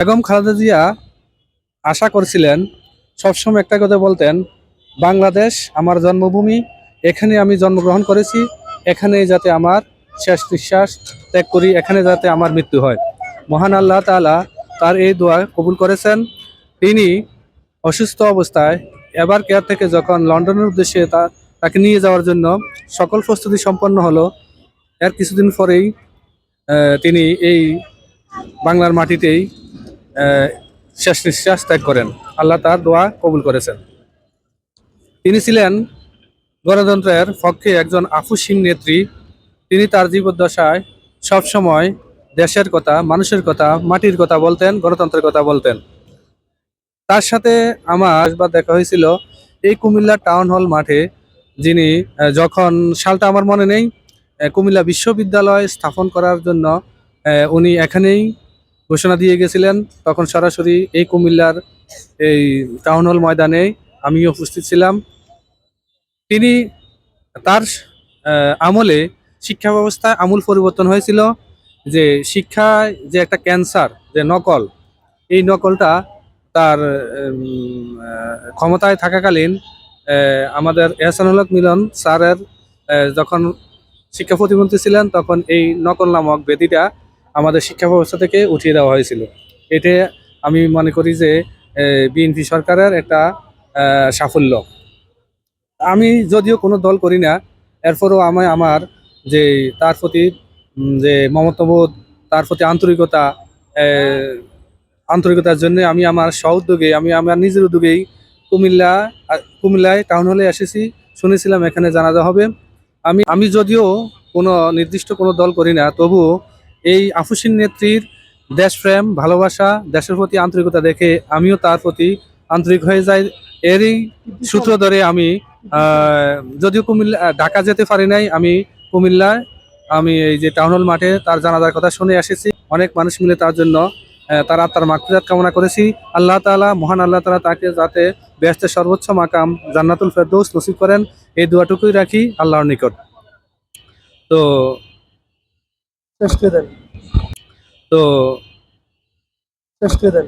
বেগম খালেদা জিয়া আশা করছিলেন, সবসময় একটা কথা বলতেন, বাংলাদেশ আমার জন্মভূমি, এখানে আমি জন্মগ্রহণ করেছি এখানে যাতে আমার শেষ নিঃশ্বাস ত্যাগ করি, এখানে যাতে আমার মৃত্যু হয়। মহান আল্লাহ তাআলা তার এই দোয়া কবুল করেছেন। তিনি অসুস্থ অবস্থায় এবার কেয়ার থেকে যখন লন্ডনের উদ্দেশ্যে তা, তাকে নিয়ে যাওয়ার জন্য সকল প্রস্তুতি সম্পন্ন হলো, এর কিছুদিন পরেই তিনি এই বাংলার মাটিতেই শেষ নিঃশ্বাস ত্যাগ করেন। আল্লাহ তার দোয়া কবুল করেছেন। তিনি ছিলেন গণতন্ত্রের পক্ষে একজন আফুসীন নেত্রী। তিনি তার জীবদ্দশায় সবসময় দেশের কথা, মানুষের কথা, মাটির কথা বলতেন, গণতন্ত্রের কথা বলতেন। তার সাথে আমার বা দেখা হয়েছিল এই কুমিল্লা টাউন হল মাঠে, যিনি যখন সালটা আমার মনে নেই কুমিল্লা বিশ্ববিদ্যালয় স্থাপন করার জন্য উনি এখানেই ঘোষণা দিয়ে গেছিলেন, তখন সরাসরি এই কুমিল্লার এই টাউন হল ময়দানে আমি উপস্থিত ছিলাম। তিনি তার আমলে শিক্ষা ব্যবস্থায় আমূল পরিবর্তন হয়েছিল যে শিক্ষায় যে একটা ক্যান্সার, যে নকল, এই নকলটা তার ক্ষমতায় থাকাকালীন আমাদের এহসানুল মিলন স্যারের যখন শিক্ষা প্রতিমন্ত্রী ছিলেন, তখন এই নকল নামক বেদিটা আমাদের শিক্ষা ব্যবস্থা থেকে উঠিয়ে দেওয়া হয়েছিল। এতে আমি মনে করি যে বিএনপি সরকারের একটা সাফল্য। আমি যদিও কোনো দল করি না, এরপরও আমি আমার যে, তার প্রতি যে মমতাবোধ তার প্রতি আন্তরিকতা আন্তরিকতার জন্য আমি আমার সউদ্যোগে আমি আমার নিজের উদ্যোগেই কুমিল্লা কুমিল্লায় টাউন হলে এসেছি, শুনেছিলাম এখানে জানাজা হবে। আমি আমি যদিও কোনো নির্দিষ্ট কোনো দল করি না, তবুও এই আফুসিন নেত্রীর দেশপ্রেম ভালোবাসা, দেশের প্রতি আন্তরিকতা দেখে আমিও তার প্রতি আন্তরিক হয়ে যাই। এরই সূত্র ধরে আমি যদিও কুমিল্লা ঢাকা যেতে পারি নাই, আমি কুমিল্লায়, আমি এই যে টাউন হল মাঠে তার জানাজার কথা শুনে এসেছি। অনেক মানুষ মিলে তার জন্য তার আত্মার মাকফিরাত কামনা করেছি। আল্লাহ তাআলা, মহান আল্লাহ তালা তাকে যাতে ব্যস্তের সর্বোচ্চ মাকাম জান্নাতুল ফেরদৌস নসিব করেন। এই দোয়াটুকুই রাখি আল্লাহর নিকট। তো শেষ করে দেন তো শেষ করে দেন